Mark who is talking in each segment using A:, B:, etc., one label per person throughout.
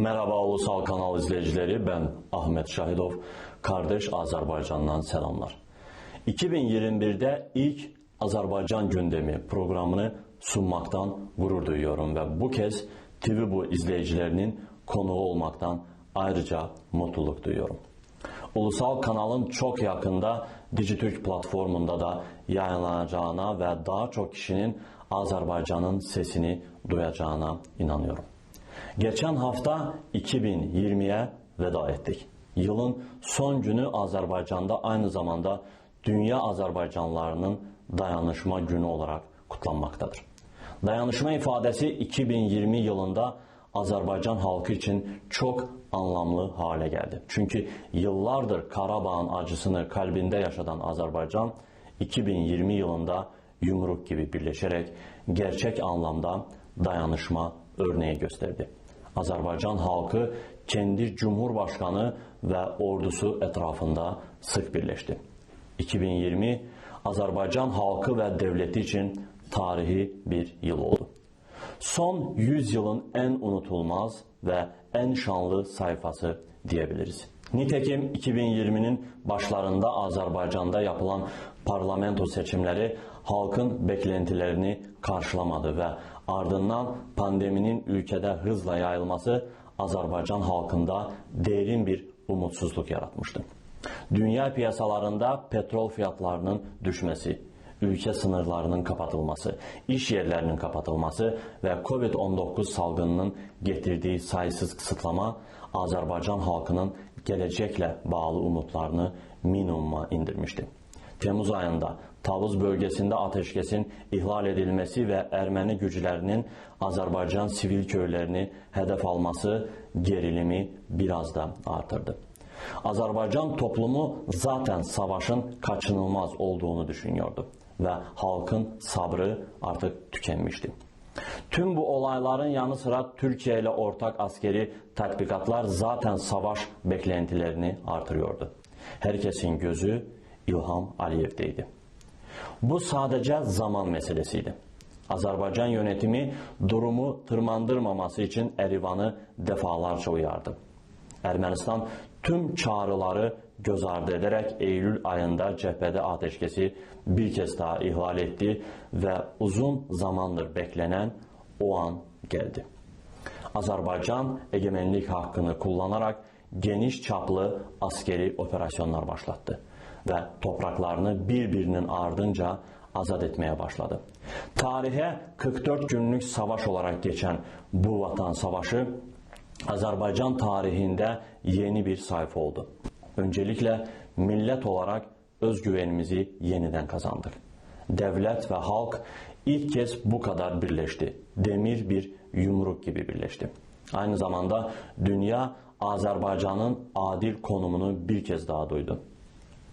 A: Merhaba Ulusal Kanal izleyicileri, ben Ahmet Şahidov. Kardeş Azerbaycan'dan selamlar. 2021'de ilk Azerbaycan gündemi programını sunmaktan gurur duyuyorum ve bu kez TV bu izleyicilerinin konuğu olmaktan ayrıca mutluluk duyuyorum. Ulusal kanalın çok yakında Dijitürk platformunda da yayınlanacağına ve daha çok kişinin Azerbaycan'ın sesini duyacağına inanıyorum. Geçen hafta 2020'ye veda ettik. Yılın son günü Azerbaycan'da aynı zamanda Dünya Azerbaycanlılarının dayanışma günü olarak kutlanmaktadır. Dayanışma ifadesi 2020 yılında Azerbaycan halkı için çok anlamlı hale geldi. Çünkü yıllardır Karabağ'ın acısını kalbinde yaşadan Azerbaycan 2020 yılında yumruk gibi birleşerek gerçek anlamda dayanışma örneği gösterdi. Azerbaycan halkı kendi Cumhurbaşkanı ve ordusu etrafında sık birleşti. 2020 Azerbaycan halkı ve devleti için tarihi bir yıl oldu. Son 100 yılın en unutulmaz ve en şanlı sayfası diyebiliriz. Nitekim 2020'nin başlarında Azerbaycan'da yapılan parlamento seçimleri halkın beklentilerini karşılamadı ve ardından pandeminin ülkede hızla yayılması Azerbaycan halkında derin bir umutsuzluk yaratmıştı. Dünya piyasalarında petrol fiyatlarının düşmesi, ülke sınırlarının kapatılması, iş yerlerinin kapatılması ve Covid-19 salgınının getirdiği sayısız kısıtlama Azerbaycan halkının gelecekle bağlı umutlarını minimuma indirmişti. Temmuz ayında Tavuz bölgesinde ateşkesin ihlal edilmesi ve Ermeni güclərinin Azerbaycan sivil köylerini hedef alması gerilimi biraz da artırdı. Azerbaycan toplumu zaten savaşın kaçınılmaz olduğunu düşünüyordu ve halkın sabrı artık tükenmişti. Tüm bu olayların yanı sıra Türkiye ile ortak askeri tatbikatlar zaten savaş beklentilerini artırıyordu. Herkesin gözü İlham Aliyev'deydi. Bu sadece zaman meselesiydi. Azerbaycan yönetimi durumu tırmandırmaması için Erivan'ı defalarca uyardı. Ermənistan tüm çağrıları göz ardı ederek Eylül ayında cephede ateşkesi bir kez daha ihlal etti ve uzun zamandır beklenen o an geldi. Azerbaycan egemenlik hakkını kullanarak geniş çaplı askeri operasyonlar başlattı ve topraklarını birbirinin ardınca azad etmeye başladı. Tarihe 44 günlük savaş olarak geçen bu vatan savaşı Azerbaycan tarihinde yeni bir sayfa oldu. Öncelikle millet olarak özgüvenimizi yeniden kazandık. Devlet ve halk ilk kez bu kadar birleşti. Demir bir yumruk gibi birleşti. Aynı zamanda dünya Azerbaycan'ın adil konumunu bir kez daha duydu.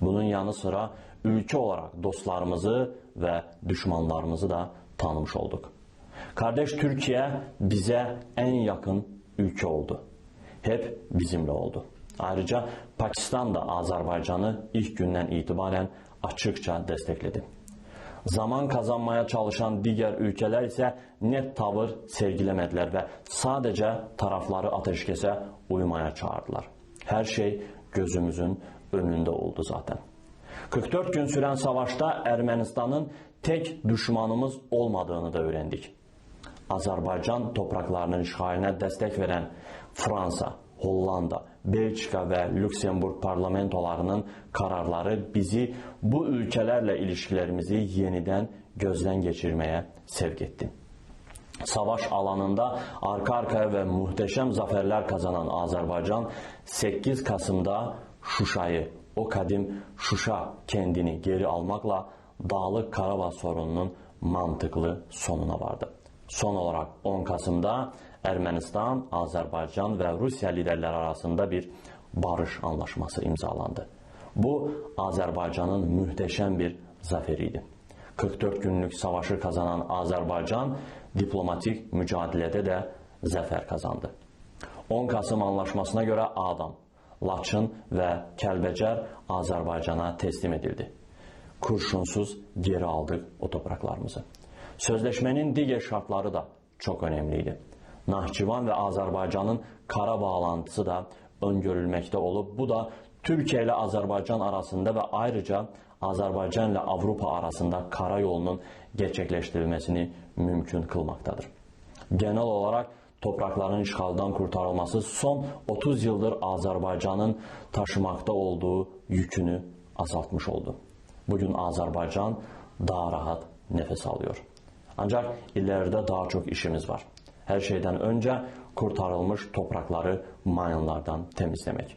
A: Bunun yanı sıra ülke olarak dostlarımızı ve düşmanlarımızı da tanımış olduk. Kardeş Türkiye bize en yakın ülke oldu. Hep bizimle oldu. Ayrıca Pakistan da Azerbaycan'ı ilk günden itibaren açıkça destekledi. Zaman kazanmaya çalışan diğer ülkeler ise net tavır sergilemediler ve sadece tarafları ateşkese uymaya çağırdılar. Her şey gözümüzün önündə oldu zaten. 44 gün sürən savaşda Ermənistanın tək düşmanımız olmadığını da öyrəndik. Azərbaycan torpaqlarının işğalinə dəstək verən Fransa, Hollanda, Belçika və Lüksemburg parlamentolarının qərarları bizi bu ölkələrlə ilişkilərimizi yenidən gözdən keçirməyə sevk etdi. Savaş alanında arka-arkaya və mühtəşəm zəfərlər qazanan Azərbaycan 8 Kasımda Şuşa'yı, o kadim Şuşa kendini geri almakla Dağlık Karabağ sorununun mantıklı sonuna vardı. Son olarak 10 Kasım'da Ermənistan, Azərbaycan və Rusiya liderləri arasında bir barış anlaşması imzalandı. Bu Azərbaycanın mühteşem bir zaferi idi. 44 günlük savaşı kazanan Azərbaycan diplomatik mücadilədə də zəfər kazandı. 10 Kasım anlaşmasına göre Adam, Laçın və Kəlbəcər Azərbaycana teslim edildi. Kurşunsuz geri aldık o topraklarımızı. Sözleşmenin diğer şartları da çok önemliydi. Nahçıvan ve Azerbaycan'ın kara bağlantısı da öngörülmekte olup bu da Türkiye ile Azerbaycan arasında ve ayrıca Azerbaycan ile Avrupa arasında karayolunun gerçekleştirilmesini mümkün kılmaktadır. Genel olarak torpaqların işğaldan qurtarılması son 30 yıldır Azərbaycanın daşımaqda olduğu yükünü azaltmış oldu. Bugün Azərbaycan daha rahat nəfəs alıyor. Ancaq ilərdə daha çox işimiz var. Hər şeydən öncə qurtarılmış torpaqları mayınlardan təmizləmək.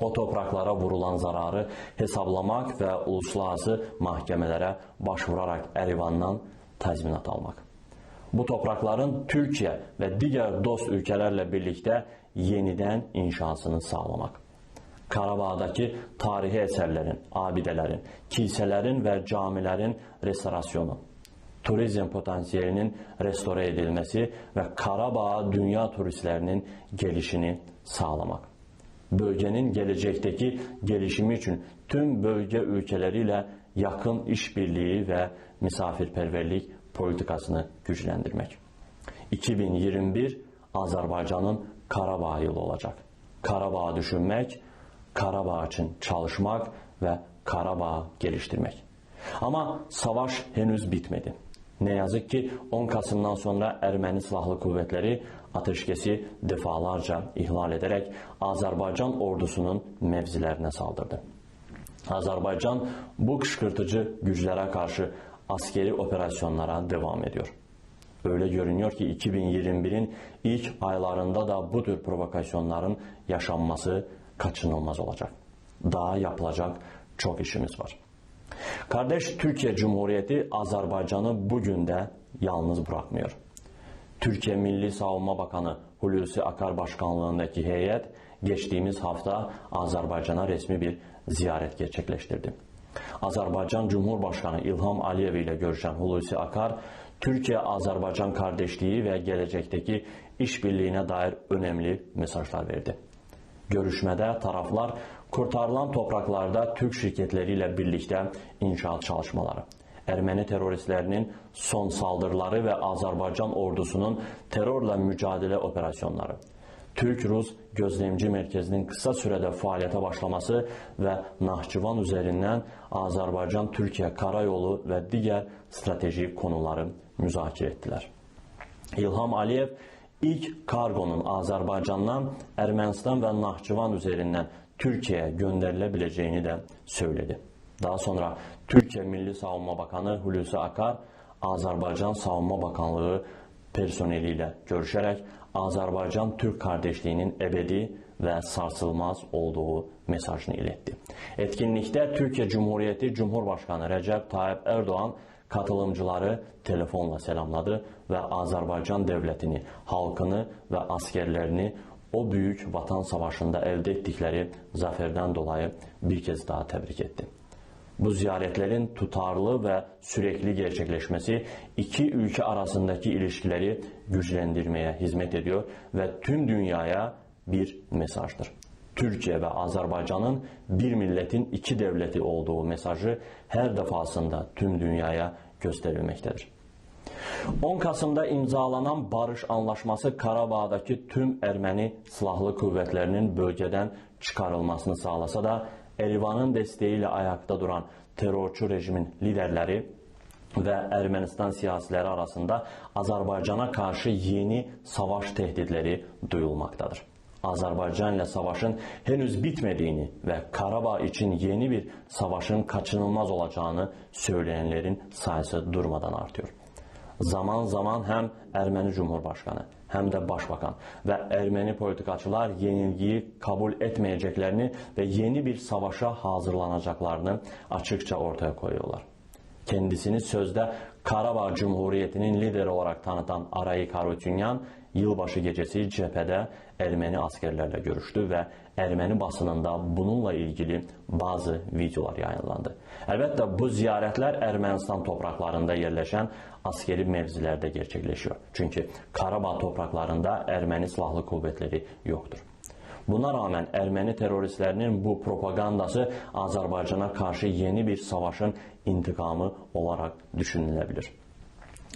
A: O torpaqlara vurulan zararı hesablamaq və uluslararası məhkəmələrə başvuraraq Ərivandan təzminat almaq. Bu toprakların Türkiye ve diğer dost ülkelerle birlikte yeniden inşasını sağlamak. Karabağ'daki tarihi eserlerin, abidelerin, kiliselerin ve camilerin restorasyonu, turizm potansiyelinin restore edilmesi ve Karabağ dünya turistlerinin gelişini sağlamak. Bölgenin gelecekteki gelişimi için tüm bölge ülkeleriyle yakın işbirliği ve misafirperverlik politikasını güçlendirmek. 2021 Azerbaycan'ın Karabağ yılı olacak. Karabağ düşünmek, Karabağ için çalışmak ve Karabağ geliştirmek. Ama savaş henüz bitmedi. Ne yazık ki 10 Kasım'dan sonra Ermeni Silahlı Kuvvetleri ateşkesi defalarca ihlal ederek Azerbaycan ordusunun mevzilerine saldırdı. Azerbaycan bu kışkırtıcı güçlere karşı askeri operasyonlara devam ediyor. Öyle görünüyor ki 2021'in ilk aylarında da bu tür provokasyonların yaşanması kaçınılmaz olacak. Daha yapılacak çok işimiz var. Kardeş Türkiye Cumhuriyeti Azerbaycan'ı bugün de yalnız bırakmıyor. Türkiye Milli Savunma Bakanı Hulusi Akar başkanlığındaki heyet geçtiğimiz hafta Azerbaycan'a resmi bir ziyaret gerçekleştirdi. Azerbaycan Cumhurbaşkanı İlham Aliyev ile görüşen Hulusi Akar, Türkiye-Azerbaycan kardeşliği ve gelecekteki işbirliğine dair önemli mesajlar verdi. Görüşmede taraflar kurtarılan topraklarda Türk şirketleriyle birlikte inşaat çalışmaları, Ermeni teröristlerinin son saldırıları ve Azerbaycan ordusunun terörle mücadele operasyonları, Türk-Rus Gözləmci Mərkəzinin qısa sürədə fəaliyyətə başlaması və Naxçıvan üzərindən Azərbaycan-Türkiyə karayolu və digər strateji konuları müzakirə etdilər. İlham Əliyev ilk karqonun Azərbaycandan Ermənistan və Naxçıvan üzərindən Türkiyəyə göndərilə biləcəyini də söylədi. Daha sonra Türkiyə Milli Savunma Bakanı Hulusi Akar Azərbaycan Savunma Bakanlığı personeli ilə görüşərək Azərbaycan-Türk qardaşliyinin əbədi və sarsılmaz olduğu mesajını iletdi. Etkinlikdə Türkiyə Cümhuriyyəti Cumhurbaşqanı Rəcəb Tayyib Erdoğan katılımcıları telefonla salamladı və Azərbaycan dövlətini, xalqını və askerlərini o böyük vatan savaşında əldə etdikləri zəfərdən dolayı bir kez daha təbrik etdi. Bu ziyarətlərin tutarlı və sürəkli gerçəkləşməsi iki ölkə arasındakı ilişkiləri gücləndirməyə hizmət ediyor və tüm dünyaya bir mesajdır. Türkiyə və Azərbaycanın bir millətin iki dövləti olduğu mesajı hər dəfasında tüm dünyaya göstərilməkdədir. 10 Kasımda imzalanan barış anlaşması Qarabağdakı tüm erməni silahlı qüvvətlərinin bölgədən çıxarılmasını sağlasa da, Erivanın dəstəyi ilə ayaqda duran terrorçu rejimin liderləri və Ermənistan siyasiləri arasında Azərbaycana qarşı yeni savaş tehdidləri duyulmaqdadır. Azərbaycan ilə savaşın henüz bitmədiyini və Qarabağ üçün yeni bir savaşın kaçınılmaz olacağını söyləyənlərin sayısı durmadan artıyor. Zaman-zaman həm Erməni Cumhurbaşqanı Hem de Başbakan ve Ermeni politikaçılar yenilgiyi kabul etmeyeceklerini ve yeni bir savaşa hazırlanacaklarını açıkça ortaya koyuyorlar. Kendisini sözde Karabağ Cumhuriyeti'nin lideri olarak tanıtan Arayi Karutunyan yılbaşı gecəsi cəbhədə erməni askerlərlə görüşdü və erməni basınında bununla ilgili bazı videolar yayınlandı. Əlbəttə bu ziyarətlər Ermənistan torpaqlarında yerləşən askeri mevzilərdə gerçəkləşiyor. Çünki Qarabağ torpaqlarında erməni silahlı qüvvətləri yoxdur. Buna rağmen erməni teröristlərinin bu propagandası Azərbaycana qarşı yeni bir savaşın intiqamı olaraq düşünülə bilir.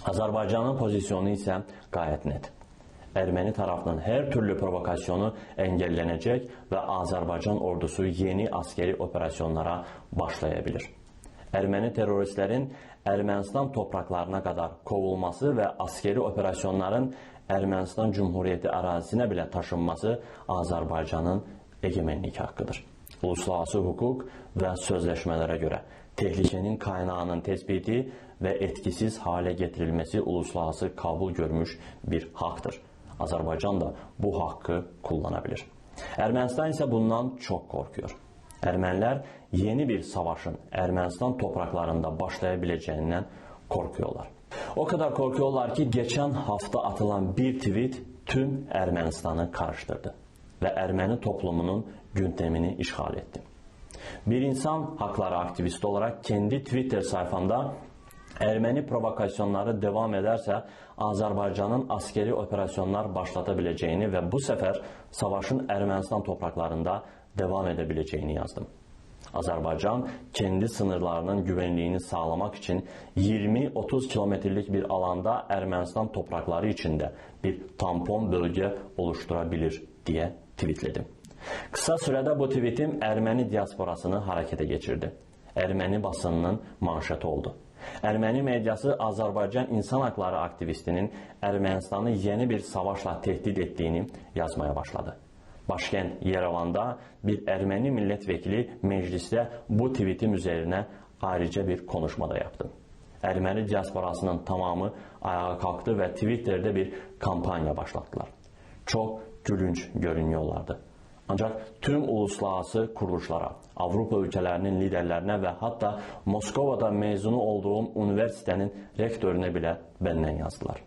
A: Azərbaycanın pozisyonu isə qayət net. Erməni tərəfindən hər türlü provokasyonu əngəllənəcək və Azərbaycan ordusu yeni askeri operasyonlara başlaya bilər. Erməni terroristlərin Ermənistan torpaqlarına qədər qovulması və askeri operasyonların Ermənistan Cümhuriyyəti ərazisinə belə taşınması Azərbaycanın egemenlik haqqıdır. Uluslararası hüquq və sözləşmələrə görə Təhlükənin qaynağının tespiti və etkisiz hale getirilməsi uluslararası qəbul görmüş bir haqqdır. Azərbaycan da bu haqqı kullana bilir. Ermənistan isə bundan çox qorxuyor. Ermənilər yeni bir savaşın Ermənistan torpaqlarında başlaya biləcəyindən qorxuyorlar. O qədər qorxuyorlar ki, keçən hafta atılan bir tweet tüm Ermənistanı qarışdırdı və erməni toplumunun gündəmini işğal etdi. Bir insan haqları aktivisti olaraq kendi Twitter sayfamda Erməni provokasyonları davam edərsə, Azərbaycanın askeri operasyonlar başlata biləcəyini və bu səfər savaşın Ermənistan torpaqlarında davam edə biləcəyini yazdım. Azərbaycan kendi sınırlarının güvənliyini sağlamaq üçün 20-30 kilometrlik bir alanda Ermənistan torpaqları içində bir tampon bölgə oluşdura bilir deyə tweetlədim. Qısa sürədə bu tweetim Erməni diasporasını hərəkətə keçirdi. Erməni basınının manşəti oldu. Ermeni medyası Azərbaycan insan hakları aktivistinin Ermənistanı yeni bir savaşla tehdit ettiğini yazmaya başladı. Başkent Yerevan'da bir Ermeni milletvekili mecliste bu tweetim üzerine ayrıca bir konuşmada yaptı. Ermeni diasporasının tamamı ayağa kalktı ve Twitter'de bir kampanya başlattılar. Çok gülünç görünüyorlardı. Ancaq tüm uluslararası quruluşlara, Avropa ölkələrinin liderlərinə və hətta Moskovada mezunu olduğum universitetin rektoruna belə bəndən yazdılar.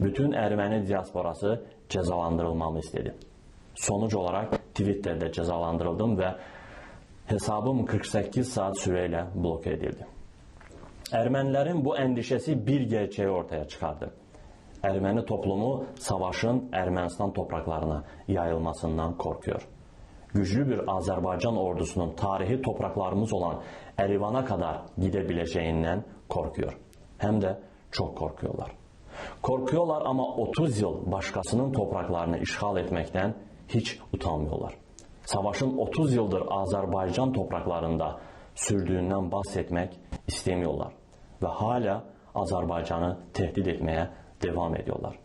A: Bütün Erməni diasporası cəzalandırılmamı istedi. Sonuc olaraq Twitterdə cəzalandırıldım və hesabım 48 saat sürə ilə blok edildi. Ermənilərin bu endişesi bir gerçeği ortaya çıkardı. Ermeni toplumu savaşın Ermənistan topraklarına yayılmasından korkuyor. Güçlü bir Azərbaycan ordusunun tarihi topraklarımız olan Erivan'a kadar gidebileceğinden korkuyor. Hem de çok korkuyorlar. Korkuyorlar ama 30 yıl başkasının topraklarını işgal etmekten hiç utanmıyorlar. Savaşın 30 yıldır Azerbaycan topraklarında sürdüğünden bahsetmek istemiyorlar ve hala Azerbaycan'ı tehdit etmeye devam ediyorlar.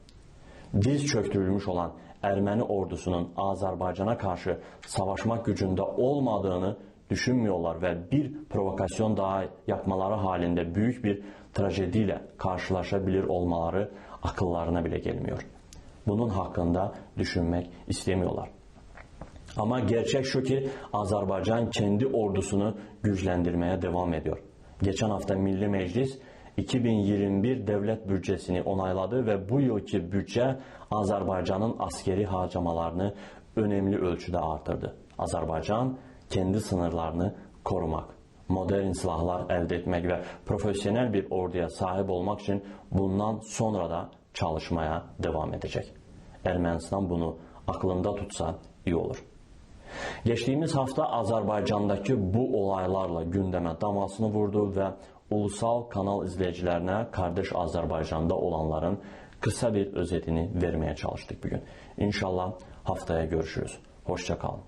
A: Diz çöktürülmüş olan Ermeni ordusunun Azerbaycan'a karşı savaşmak gücünde olmadığını düşünmüyorlar ve bir provokasyon daha yapmaları halinde büyük bir trajediyle karşılaşabilir olmaları akıllarına bile gelmiyor. Bunun hakkında düşünmek istemiyorlar. Ama gerçek şu ki Azerbaycan kendi ordusunu güçlendirmeye devam ediyor. Geçen hafta Milli Meclis 2021 devlet bütçesini onayladı ve bu yılki bütçe Azerbaycan'ın askeri harcamalarını önemli ölçüde artırdı. Azerbaycan kendi sınırlarını korumak, modern silahlar elde etmek ve profesyonel bir orduya sahip olmak için bundan sonra da çalışmaya devam edecek. Ermənistan bunu aklında tutsa iyi olur. Geçtiğimiz hafta Azerbaycan'daki bu olaylarla gündeme damasını vurdu ve Ulusal kanal izləyicilərinə qardaş Azərbaycanda olanların qısa bir özetini verməyə çalışdıq bu gün. İnşallah haftaya görüşürüz. Hoşça kalın.